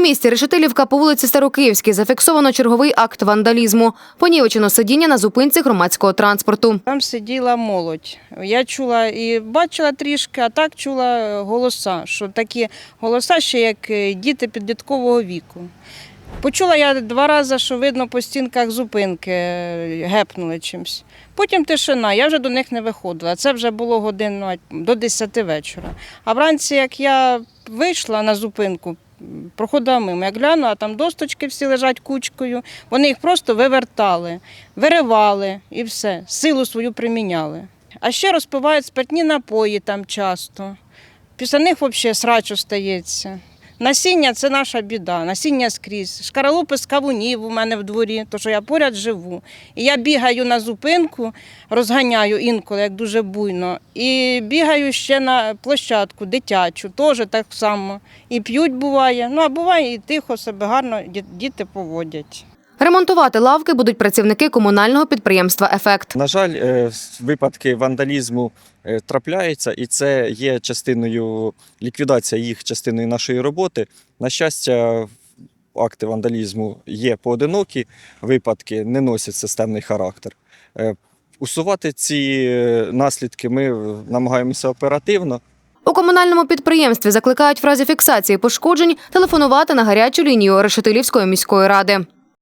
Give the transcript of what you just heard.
Місті Решетилівка по вулиці Старокиївській зафіксовано черговий акт вандалізму. Понівечено сидіння на зупинці громадського транспорту. Там сиділа молодь. Я чула і бачила трішки, а так чула голоса, що такі голоса ще як е, діти підліткового віку. Почула я два рази, що видно по стінках зупинки е, гепнули чимось. Потім тишина, я вже до них не виходила. Це вже було годин ну, до 10 вечора. А вранці, як я вийшла на зупинку, проходила мимо, я гляну, а там досточки всі лежать кучкою. Вони їх просто вивертали, виривали і все, силу свою приміняли. А ще розпивають спиртні напої там часто. Після них взагалі срач остається. Насіння це наша біда, насіння скрізь. Шкаралупи з кавунів у мене в дворі, то що я поряд живу. І я бігаю на зупинку, розганяю інколи, як дуже буйно. І бігаю ще на площадку дитячу, теж так само. І п'ють буває. Ну а буває і тихо себе гарно діти поводять. Ремонтувати лавки будуть працівники комунального підприємства Ефект. На жаль, е, випадки вандалізму е, трапляються, і це є частиною ліквідація їх частиною нашої роботи. На щастя, акти вандалізму є поодинокі, випадки не носять системний характер. Е, Усувати ці наслідки ми намагаємося оперативно. У комунальному підприємстві закликають в разі фіксації пошкоджень телефонувати на гарячу лінію Решетилівської міської ради.